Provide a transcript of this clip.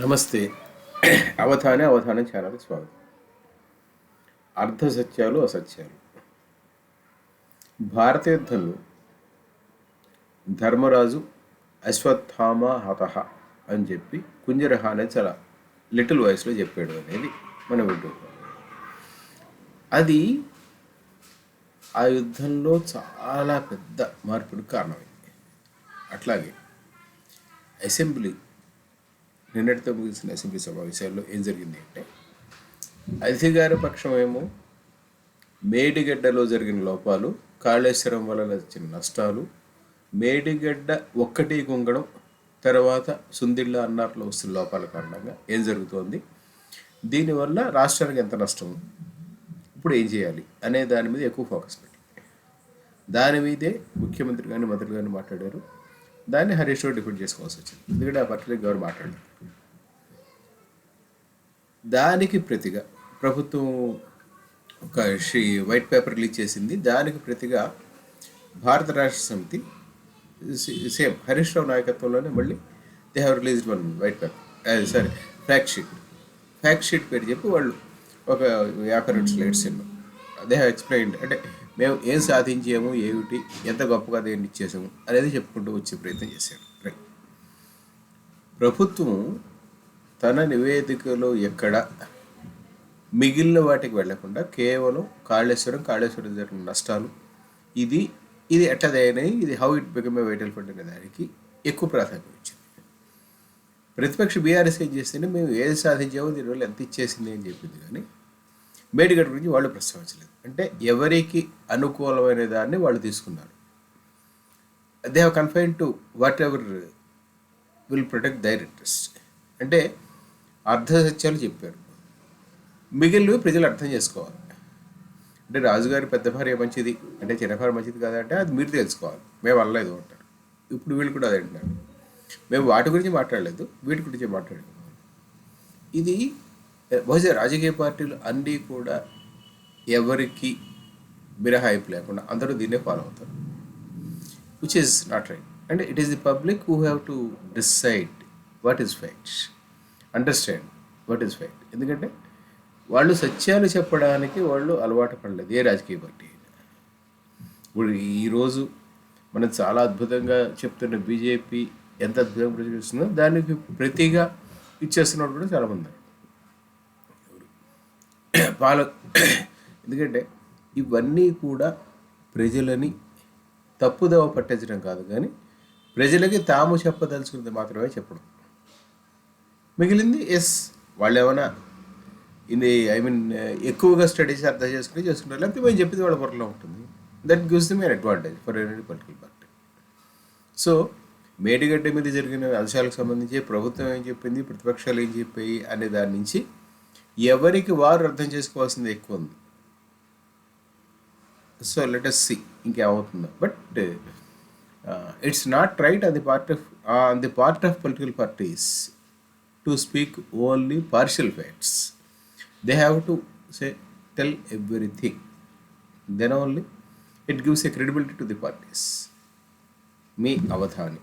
నమస్తే. అవధానే అవధానం ఛానల్కి స్వాగతం. అర్ధ సత్యాలు అసత్యాలు. భారత యుద్ధంలో ధర్మరాజు అశ్వత్థామ హత అని చెప్పి కుంజరహ అనేది చాలా లిటిల్ వాయిస్లో చెప్పాడు అనేది మనం వింటున్నాం అది ఆ యుద్ధంలో చాలా పెద్ద మార్పుడికి కారణమైంది. అట్లాగే అసెంబ్లీ నిన్నటితో ముగిసిన అసెంబ్లీ సమావేశాల్లో ఏం జరిగింది అంటే అధికార పక్షమేమో మేడిగడ్డలో జరిగిన లోపాలు కాళేశ్వరం వలన వచ్చిన నష్టాలు మేడిగడ్డ ఒక్కటి కుంగడం తర్వాత సుందిళ్ళ అన్నార్లో వస్తున్న లోపాల కారణంగా ఏం జరుగుతోంది? దీనివల్ల రాష్ట్రానికి ఎంత నష్టం? ఇప్పుడు ఏం చేయాలి? అనే దాని మీద ఎక్కువ ఫోకస్ పెట్టి. దాని మీదే ముఖ్యమంత్రి కానీ మంత్రులు కానీ మాట్లాడారు. దాన్ని హరీష్ రావు డిఫెండ్ చేసుకోవాల్సి వచ్చింది. ఎందుకంటే ఆ పర్టికులర్ ఎవరు మాట్లాడలేదు. దానికి ప్రతిగా ప్రభుత్వం ఒక షీ వైట్ పేపర్ రిలీజ్ చేసింది. దానికి ప్రతిగా భారత రాష్ట్ర సమితి సేమ్ హరీష్ రావు నాయకత్వంలోనే మళ్ళీ they have released one white paper. Sorry fact sheet. Fact sheet పేరు చెప్పి వాళ్ళు ఒక యాభై రెండు స్లైడ్స్ ఎన్నో దే హ్యావ్ ఎక్స్ప్లెయిన్డ్ అంటే మేము ఏం సాధించాము ఏమిటి ఎంత గొప్పగా దేన్ని ఇచ్చేసాము అనేది చెప్పుకుంటూ వచ్చే ప్రయత్నం చేశాడు. రైట్ ప్రభుత్వం తన నివేదికలో ఎక్కడ మిగిలిన వాటికి వెళ్ళకుండా కేవలం కాళేశ్వరం కాళేశ్వరం జరిగిన నష్టాలు ఇది ఇది ఎట్టదైనాయి ఇది how it become a vital fund అనే దానికి ఎక్కువ ప్రాధాన్యత ఇచ్చింది ప్రతిపక్ష బీఆర్ఎస్ ఏం చేసింది మేము ఏది సాధించామో దీనివల్ల ఎంత ఇచ్చేసింది అని చెప్పింది. కానీ మేడిగడ్డ గురించి వాళ్ళు ప్రస్తావించలేదు. అంటే ఎవరికి అనుకూలమైన దాన్ని వాళ్ళు తీసుకున్నారు. They have confine to whatever will protect their interest అంటే అర్ధ సత్యాలు చెప్పారు. మిగిలినవి ప్రజలు అర్థం చేసుకోవాలి. అంటే రాజుగారి పెద్ద భార్య మంచిది అంటే చిన్న భార్య మంచిది కాదంటే అది మీరు తెలుసుకోవాలి. మేము అనలేదు అంటారు. ఇప్పుడు వీళ్ళు కూడా అదే అంటున్నారు. మేము వాటి గురించి మాట్లాడలేదు వీటి గురించి మాట్లాడలేదు. ఇది బహుశా రాజకీయ పార్టీలు అన్నీ కూడా ఎవరికి మినహాయింపు లేకుండా అందరూ దీన్నే ఫాలో అవుతారు. Which is not right and it is the public who have to decide what is fact understand what is fact ఎందుకంటే వాళ్ళు సత్యాలు చెప్పడానికి వాళ్ళు అలవాటు పడలేదు ఏ రాజకీయ పార్టీ ఇప్పుడు ఈరోజు మనం చాలా అద్భుతంగా చెప్తున్న బీజేపీ ఎంత అద్భుతంగా ప్రచురిస్తుందో దానికి ప్రతిగా ఇచ్చేస్తున్నట్టు కూడా చాలామంది ఉన్నారు. పాల ఎందుకంటే ఇవన్నీ కూడా ప్రజలని తప్పుదవ పట్టించడం కాదు కానీ ప్రజలకి తాము చెప్పదలుచుకున్నది మాత్రమే చెప్పడం. మిగిలింది ఎస్ వాళ్ళు ఏమైనా ఇది ఐ మీన్ ఎక్కువగా స్టడీస్ అర్థం చేసుకుని చేసుకుంటారు లేకపోతే మేము చెప్పింది వాళ్ళ పొరలో ఉంటుంది. That gives the main advantage for any political party. So Medigadda మీద జరిగిన అంశాలకు సంబంధించి ప్రభుత్వం ఏం చెప్పింది ప్రతిపక్షాలు ఏం చెప్పాయి అనే దాని నుంచి ఎవరికి వారు అర్థం చేసుకోవాల్సింది ఎక్కువ ఉంది. So let us see ఇంకేమవుతుందో. But it's not right on part of on the part of political parties to speak only partial facts they have to say tell everything then only it gives a credibility to the parties me Avadhani